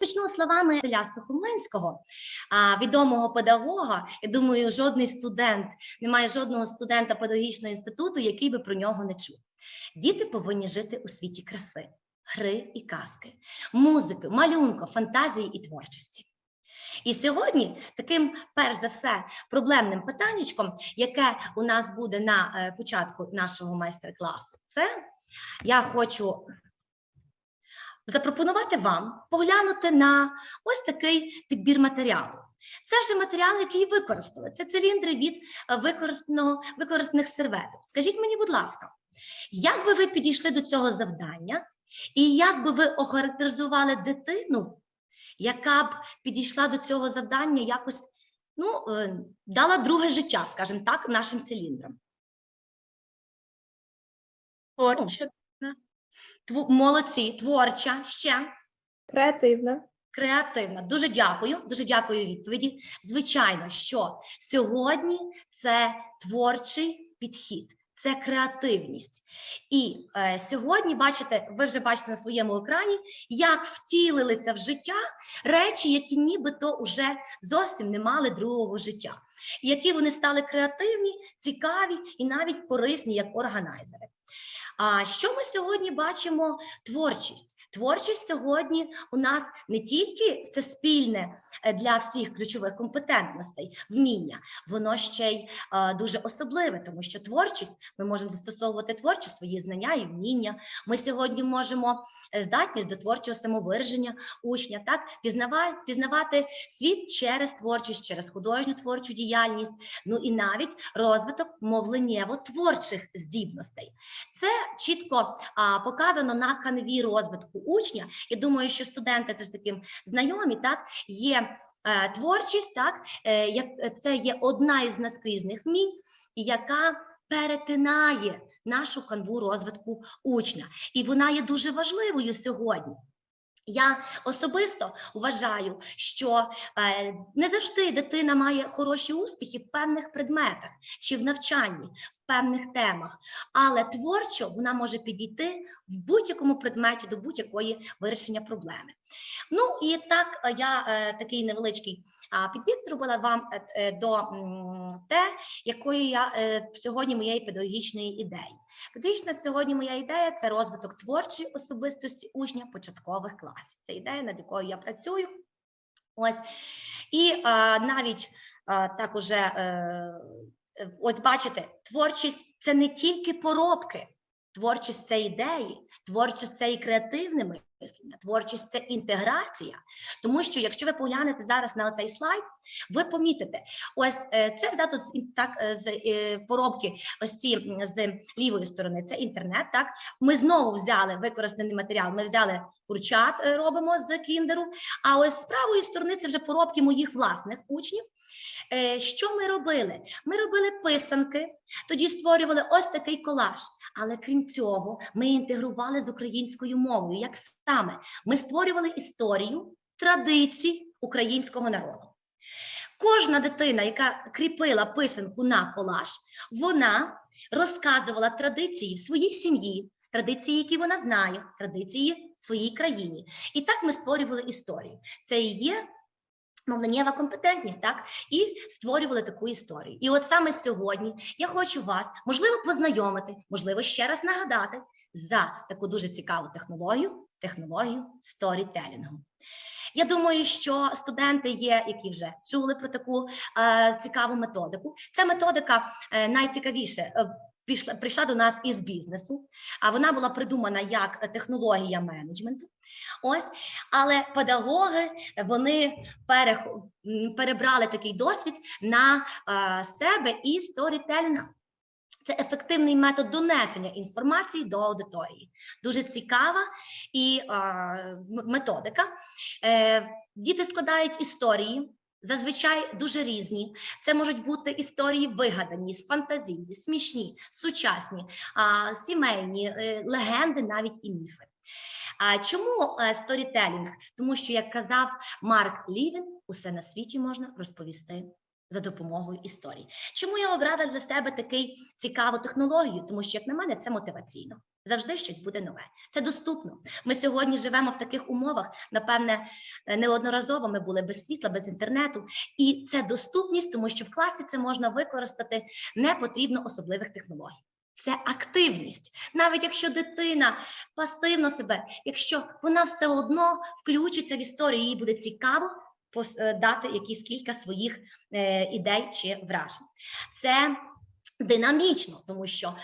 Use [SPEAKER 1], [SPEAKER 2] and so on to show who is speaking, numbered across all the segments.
[SPEAKER 1] Почну словами Селя Сухомлинського, відомого педагога. Я думаю, жодний студент, немає жодного студента педагогічного інституту, який би про нього не чув. Діти повинні жити у світі краси, гри і казки, музики, малюнку, фантазії і творчості. І сьогодні таким, перш за все, проблемним питаннячком, яке у нас буде на е, початку нашого майстер-класу, це я хочу запропонувати вам поглянути на ось такий підбір матеріалу. Це вже матеріал, який використали. Це циліндри від е, використаних серветок. Скажіть мені, будь ласка, як би ви підійшли до цього завдання, і як би ви охарактеризували дитину, яка б підійшла до цього завдання якось ну, е, дала друге життя, скажімо так, нашим циліндрам?
[SPEAKER 2] Творча,
[SPEAKER 1] Молодці, творча, ще.
[SPEAKER 2] креативна,
[SPEAKER 1] Креативна. Дуже дякую. Дуже дякую відповіді. Звичайно, що сьогодні це творчий підхід, це креативність. І е, сьогодні, бачите, ви вже бачите на своєму екрані, як втілилися в життя речі, які нібито вже зовсім не мали другого життя, які вони стали креативні, цікаві і навіть корисні як органайзери. А що ми сьогодні бачимо? Творчість. Творчість сьогодні у нас не тільки це спільне е, для всіх ключових компетентностей, вміння, воно ще й е, дуже особливе, тому що творчість ми можемо застосовувати творчо свої знання і вміння. Ми сьогодні можемо е, здатність до творчого самовираження учня, так пізнавати, пізнавати світ через творчість, через художню творчу діяльність, ну і навіть розвиток мовленнєво-творчих здібностей. Це чітко а, показано на канві розвитку учня. Я думаю, що студенти теж таким знайомі, так є е, творчість, так е, як це є одна із наскрізних вмінь, яка перетинає нашу канву розвитку учня, і вона є дуже важливою сьогодні. Я особисто вважаю, що е, не завжди дитина має хороші успіхи в певних предметах чи в навчанні, в певних темах, але творчо вона може підійти в будь-якому предметі до будь-якої вирішення проблеми. Ну і так е, я е, такий невеличкий підвід зробила вам до те, якої я сьогодні моєї педагогічної ідеї. Педагогічна сьогодні моя ідея це розвиток творчої особистості учня початкових класів. Це ідея, над якою я працюю. Ось і а, навіть а, так уже е, е, ось бачите, творчість це не тільки поробки. Творчість це ідеї, творчість це і креативне мислення, творчість це інтеграція. Тому що, якщо ви поглянете зараз на цей слайд, ви помітите, ось е, це взято з так е, з е, поробки, ось ці з лівої сторони. Це інтернет. Так ми знову взяли використаний матеріал. Ми взяли курчат, робимо з кіндеру. А ось з правої сторони це вже поробки моїх власних учнів. Е, Що ми робили? Ми робили писанки, тоді створювали ось такий колаж. Але крім цього, ми інтегрували з українською мовою. Як саме ми створювали історію традицій українського народу. Кожна дитина, яка кріпила писанку на колаж, вона розказувала традиції в своїй сім'ї, традиції, які вона знає, традиції в своїй країні. І так ми створювали історію. Це і є мовленнєва компетентність, так? І створювали таку історію. І от саме сьогодні я хочу вас, можливо, познайомити, можливо, ще раз нагадати за таку дуже цікаву технологію, технологію сторітелінгу. Я думаю, що студенти є, які вже чули про таку е, цікаву методику. Ця методика е, найцікавіше. е, Пішла прийшла до нас із бізнесу, а вона була придумана як технологія менеджменту. Ось, але педагоги вони перех... перебрали такий досвід на е, себе і сторітелінг це ефективний метод донесення інформації до аудиторії. Дуже цікава і е, методика. Е, діти складають історії. Зазвичай дуже різні. Це можуть бути історії вигадані, фантазійні, смішні, сучасні, сімейні, е, легенди, навіть і міфи. А чому е, сторітелінг? Тому що, як казав Марк Лівін, усе на світі можна розповісти за допомогою історії. Чому я обрала для себе такий цікаву технологію? Тому що, як на мене, це мотиваційно. Завжди щось буде нове. Це доступно. Ми сьогодні живемо в таких умовах. Напевне, е, неодноразово ми були без світла, без інтернету, і це доступність, тому що в класі це можна використати не потрібно особливих технологій. Це активність. Навіть якщо дитина пасивно себе, якщо вона все одно включиться в історію, їй буде цікаво дати якісь кілька своїх е, ідей чи вражень. Це динамічно, тому що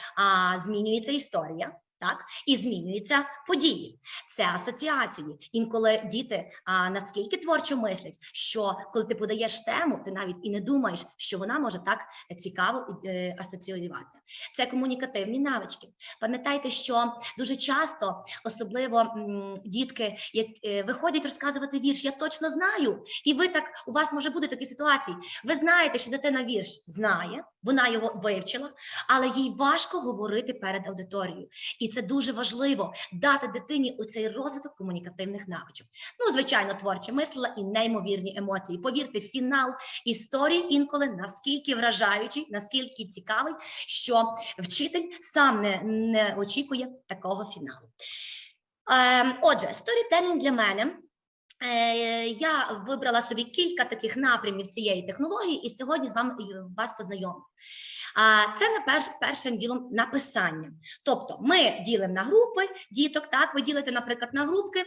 [SPEAKER 1] змінюється історія. Так, і змінюються події. Це асоціації. Інколи діти а, наскільки творчо мислять, що коли ти подаєш тему, ти навіть і не думаєш, що вона може так цікаво е, асоціюватися. Це комунікативні навички. Пам'ятайте, що дуже часто, особливо м, дітки, як е, виходять розказувати вірш, я точно знаю, і ви так у вас може бути такі ситуації. Ви знаєте, що дитина вірш знає, вона його вивчила, але їй важко говорити перед аудиторією. І це дуже важливо дати дитині цей розвиток комунікативних навичок. Ну, звичайно, творче мислила і неймовірні емоції. Повірте, фінал історії інколи наскільки вражаючий, наскільки цікавий, що вчитель сам не, не очікує такого фіналу. Ем, отже, сторітелінг для мене. Е, Я вибрала собі кілька таких напрямів цієї технології, і сьогодні з вами е, вас познайомлю. А це на перш, першим ділом написання. Тобто ми ділимо на групи діток, так, ви ділите, наприклад, на групки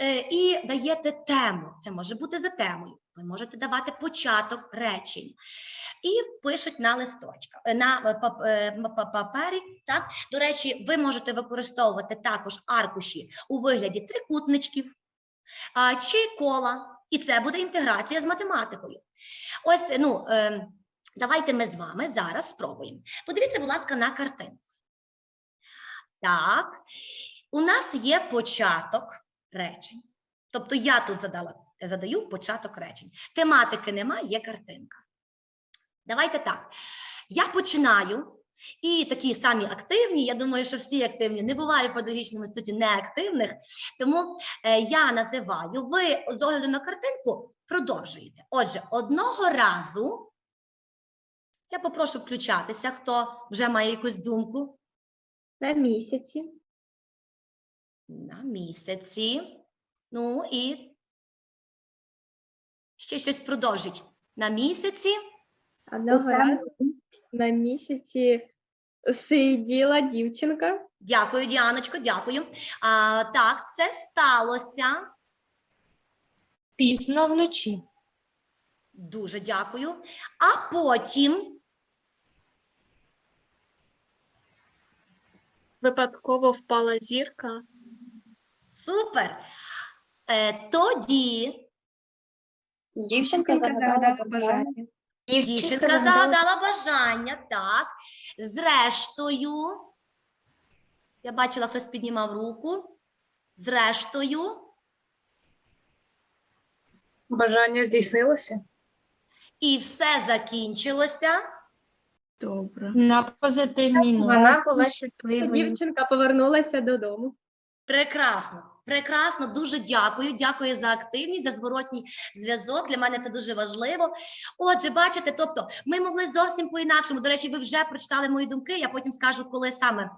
[SPEAKER 1] е, і даєте тему. Це може бути за темою. Ви можете давати початок речень. І пишуть на листочках, на папері. Так? До речі, ви можете використовувати також аркуші у вигляді трикутничків чи кола. І це буде інтеграція з математикою. Ось, ну, е, давайте ми з вами зараз спробуємо. Подивіться, будь ласка, на картинку. Так, у нас є початок речень. Тобто я тут задала, задаю початок речень. Тематики немає, є картинка. Давайте так. Я починаю. І такі самі активні, я думаю, що всі активні, не буває в педагогічному інституті неактивних, тому е, я називаю, ви з огляду на картинку продовжуєте. Отже, одного разу я попрошу включатися, хто вже має якусь думку
[SPEAKER 2] На місяці.
[SPEAKER 1] на місяці. Ну і ще щось продовжить. На місяці.
[SPEAKER 2] Одного разу на місяці сиділа дівчинка.
[SPEAKER 1] Дякую, Діаночко, дякую. А, так, це сталося.
[SPEAKER 3] Пізно вночі.
[SPEAKER 1] Дуже дякую. А потім
[SPEAKER 3] Випадково впала зірка.
[SPEAKER 1] супер. Е, тоді
[SPEAKER 2] Дівчинка
[SPEAKER 4] загадала бажання.
[SPEAKER 1] Дівчинка загадала бажання, так. Зрештою, я бачила, хтось піднімав руку. Зрештою,
[SPEAKER 4] Бажання здійснилося?
[SPEAKER 1] і все закінчилося.
[SPEAKER 4] Добре.
[SPEAKER 3] На позитивній ноті.
[SPEAKER 4] Вона була щасливою.
[SPEAKER 2] Дівчинка повернулася додому.
[SPEAKER 1] Прекрасно, прекрасно, дуже дякую. Дякую за активність, за зворотній зв'язок. Для мене це дуже важливо. Отже, бачите, тобто ми могли зовсім по-інакшому. До речі, ви вже прочитали мої думки. Я потім скажу, коли саме.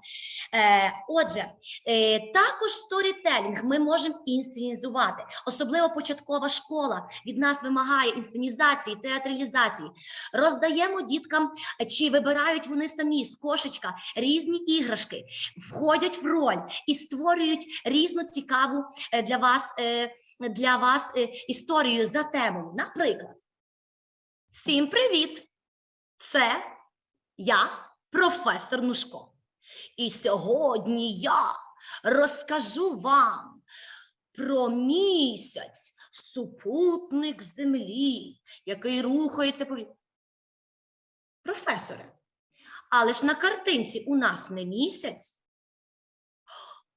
[SPEAKER 1] Е, отже, е, також сторітелінг ми можемо інсценізувати. Особливо початкова школа від нас вимагає інсценізації, театралізації. Роздаємо діткам, чи вибирають вони самі з кошечка різні іграшки, входять в роль і створюють різну цікаву е, для вас, е, для вас е, історію за темою. Наприклад, всім привіт! Це я, професор Нушко. І сьогодні я розкажу вам про місяць, супутник землі, який рухається по. Професоре, але ж на картинці у нас не місяць.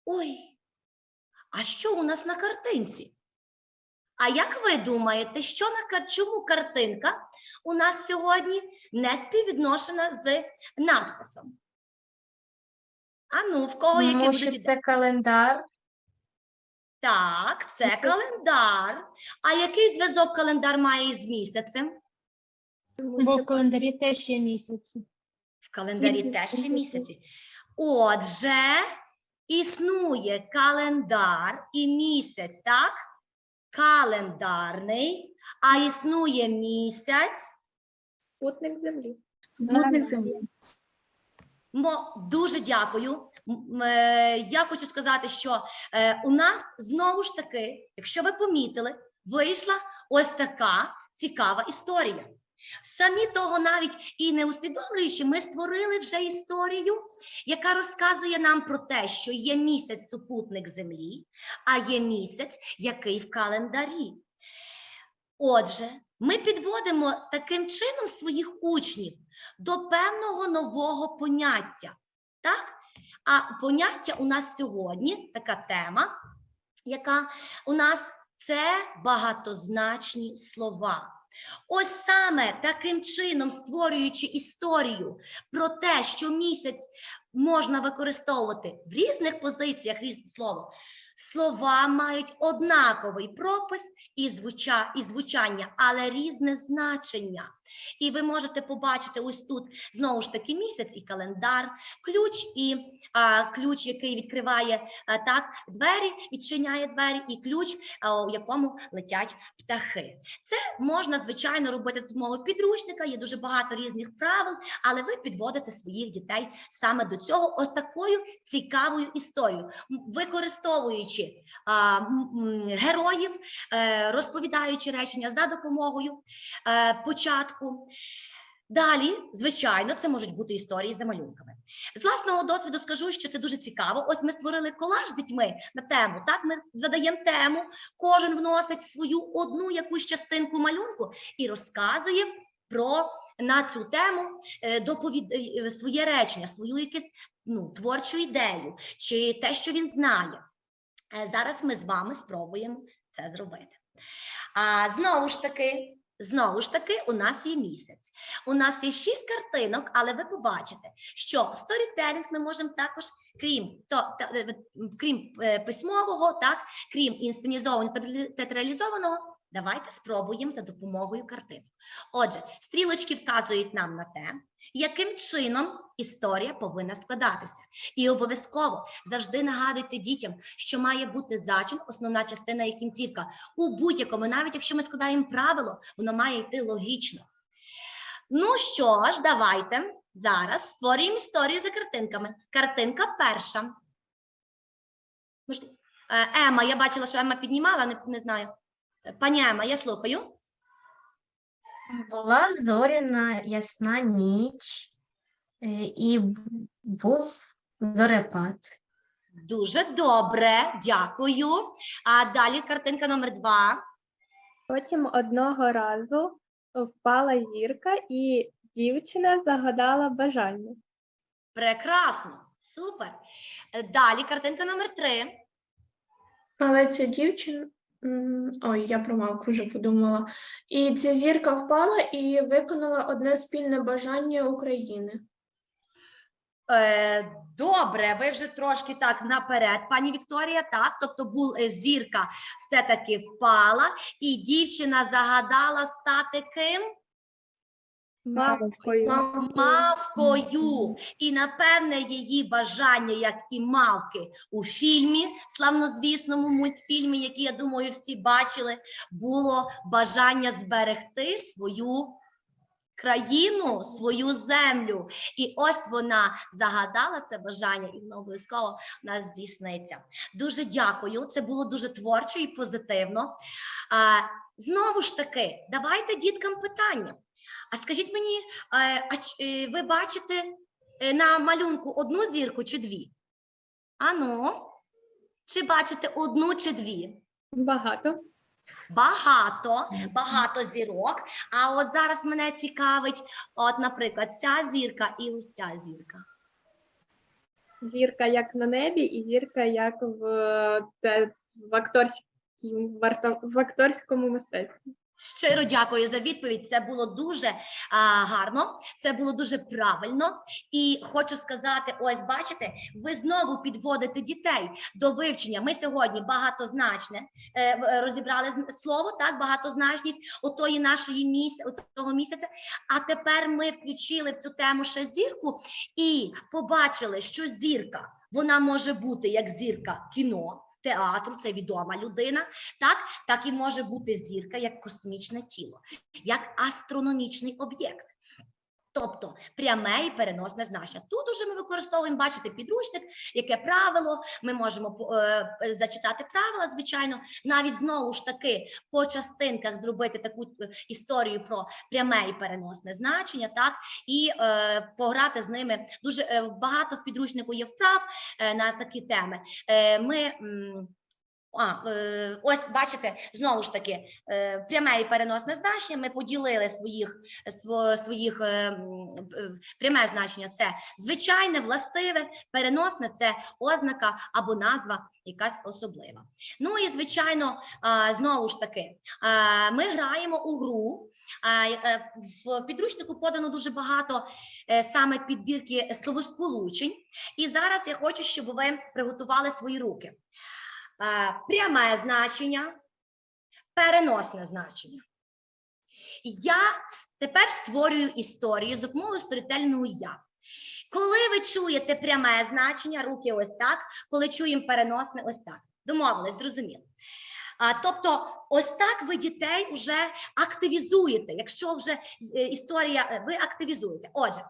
[SPEAKER 1] Ой, а що у нас на картинці? А як ви думаєте, що на чому картинка у нас сьогодні не співвідношена з надписом? А ну, в кого які
[SPEAKER 4] що
[SPEAKER 1] будуть
[SPEAKER 4] це календар.
[SPEAKER 1] Так, це календар. А який зв'язок календар має із місяцем?
[SPEAKER 3] Бо в календарі теж є місяці.
[SPEAKER 1] В календарі теж є місяці. Отже, існує календар і місяць, так? Календарний, а існує місяць.
[SPEAKER 2] Спутник землі.
[SPEAKER 4] Спутник землі.
[SPEAKER 1] Мо, дуже дякую. Е, Я хочу сказати, що е, у нас знову ж таки, якщо ви помітили, вийшла ось така цікава історія. Самі того навіть і не усвідомлюючи, ми створили вже історію, яка розказує нам про те, що є місяць супутник землі, а є місяць, який в календарі. Отже, ми підводимо таким чином своїх учнів до певного нового поняття. Так? А поняття у нас сьогодні така тема, яка у нас це багатозначні слова. Ось саме таким чином, створюючи історію про те, що місяць можна використовувати в різних позиціях різне слово. Слова мають однаковий пропис і, звуча, і звучання, але різне значення. І ви можете побачити ось тут знову ж таки місяць і календар, ключ і а, ключ, який відкриває а, так двері, відчиняє двері, і ключ, а, у якому летять птахи. Це можна звичайно робити з допомогою підручника. Є дуже багато різних правил, але ви підводите своїх дітей саме до цього ось такою цікавою історією, використовуючи м, героїв, е, розповідаючи речення за допомогою е, початку. Далі, звичайно, це можуть бути історії за малюнками. З власного досвіду скажу, що це дуже цікаво. Ось ми створили колаж з дітьми на тему. Так, ми задаємо тему, кожен вносить свою одну якусь частинку малюнку і розказує про на цю тему е, доповід... своє речення, свою якусь ну, творчу ідею чи те, що він знає. Е, Зараз ми з вами спробуємо це зробити. А знову ж таки, знову ж таки, у нас є місяць. У нас є шість картинок, але ви побачите, що сторітелінг ми можемо також, крім то, та, е, крім е, письмового, так, крім інсценізованого театралізованого, давайте спробуємо за допомогою картинок. Отже, стрілочки вказують нам на те, яким чином історія повинна складатися. І обов'язково завжди нагадуйте дітям, що має бути зачин, основна частина і кінцівка. У будь-якому, навіть якщо ми складаємо правило, воно має йти логічно. Ну що ж, давайте зараз створюємо історію за картинками. Картинка перша. Е, Ема, я бачила, що Ема піднімала, не, не знаю. Пані Ема, я слухаю.
[SPEAKER 4] Була зоряна ясна ніч, і був зорепад.
[SPEAKER 1] Дуже добре, дякую. А далі картинка номер два.
[SPEAKER 2] Потім одного разу впала зірка, і дівчина загадала бажання.
[SPEAKER 1] Прекрасно, супер. Далі картинка номер три.
[SPEAKER 5] Але ця дівчина. Ой, я про мавку вже подумала. І ця зірка впала і виконала одне спільне бажання України.
[SPEAKER 1] Е, добре, ви вже трошки так наперед, пані Вікторія. Так, тобто бул, е, зірка все-таки впала, і дівчина загадала стати ким?
[SPEAKER 2] Мавкою.
[SPEAKER 5] Мавкою.
[SPEAKER 1] І напевне її бажання, як і мавки у фільмі, славнозвісному мультфільмі, який, я думаю, всі бачили, було бажання зберегти свою країну, свою землю. І ось вона загадала це бажання, і воно обов'язково у нас здійсниться. Дуже дякую. Це було дуже творчо і позитивно. Знову ж таки, давайте діткам питання. А скажіть мені, е, а е, ви бачите е, на малюнку одну зірку чи дві? Ану, чи бачите одну чи дві?
[SPEAKER 2] Багато.
[SPEAKER 1] Багато, багато зірок. А от зараз мене цікавить, от, наприклад, ця зірка і ось ця зірка.
[SPEAKER 2] Зірка як на небі, і зірка як в, в, акторській, в, арто- в акторському мистецтві.
[SPEAKER 1] Щиро дякую за відповідь. Це було дуже а, гарно, це було дуже правильно. І хочу сказати: ось бачите, ви знову підводите дітей до вивчення. Ми сьогодні багатозначне е, е, розібрали слово, так багатозначність отої нашої місяця, того місяця. А тепер ми включили в цю тему ще зірку і побачили, що зірка вона може бути як зірка кіно. Театру це відома людина, так так і може бути зірка як космічне тіло, як астрономічний об'єкт. Тобто пряме і переносне значення. Тут уже ми використовуємо, бачите, підручник, яке правило. Ми можемо е, зачитати правила, звичайно, навіть знову ж таки по частинках зробити таку е, історію про пряме і переносне значення, так і е, пограти з ними. Дуже е, багато в підручнику є вправ е, на такі теми. Е, ми м, а, е, ось бачите, знову ж таки, е, пряме і переносне значення. Ми поділили своїх, сво, своїх е, пряме значення це звичайне, властиве, переносне це ознака або назва якась особлива. Ну і звичайно, знову ж таки, ми граємо у гру. В підручнику подано дуже багато саме підбірки словосполучень. І зараз я хочу, щоб ви приготували свої руки. Пряме значення, переносне значення. Я тепер створюю історію з допомогою сторітельного я. Коли ви чуєте пряме значення, руки ось так, коли чуємо переносне, ось так. Домовились, зрозуміло. А, тобто, ось так ви дітей вже активізуєте. Якщо вже е, історія, е, ви активізуєте. Отже,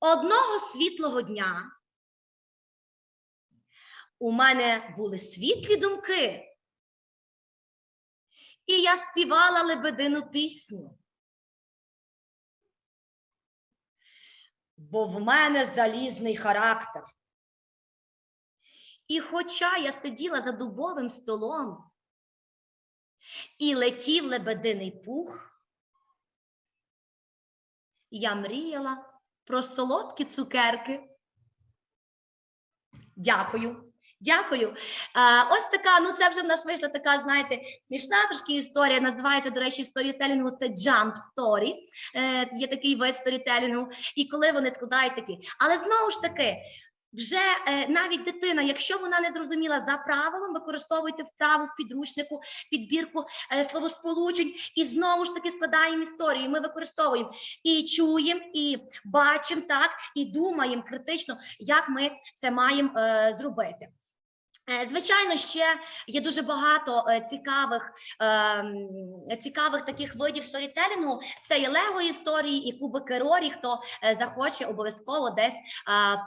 [SPEAKER 1] одного світлого дня у мене були світлі думки. І я співала лебедину пісню. Бо в мене залізний характер. І хоча я сиділа за дубовим столом і летів лебединий пух, я мріяла про солодкі цукерки. Дякую. Дякую. Е, ось така, ну це вже в нас вийшла така, знаєте, смішна трошки історія. Називається, до речі, в сторітелінгу це jump story. Е, є такий вид сторітелінгу. І коли вони складають такі. Але знову ж таки, вже е, навіть дитина, якщо вона не зрозуміла за правилом, використовуйте вправу в підручнику, підбірку е, словосполучень, і знову ж таки складаємо історію. Ми використовуємо і чуємо, і бачимо так, і думаємо критично, як ми це маємо е, зробити. Е, Звичайно, ще є дуже багато е, цікавих, ем, цікавих таких видів сторітелінгу. Це є лего історії і кубики Рорі. Хто е, захоче, обов'язково десь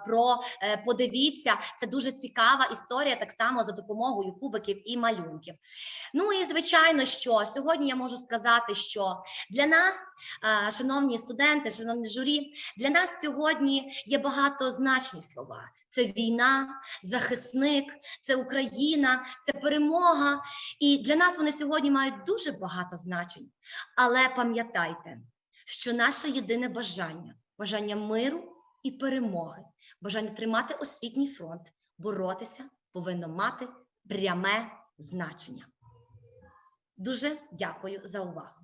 [SPEAKER 1] про подивіться. Це дуже цікава історія, так само за допомогою кубиків і малюнків. Ну і звичайно, що сьогодні я можу сказати, що для нас, шановні студенти, шановні журі, для нас сьогодні є багатозначні слова. Це війна, захисник, це Україна, це перемога. І для нас вони сьогодні мають дуже багато значень. Але пам'ятайте, що наше єдине бажання бажання миру і перемоги, бажання тримати освітній фронт, боротися повинно мати пряме значення. Дуже дякую за увагу.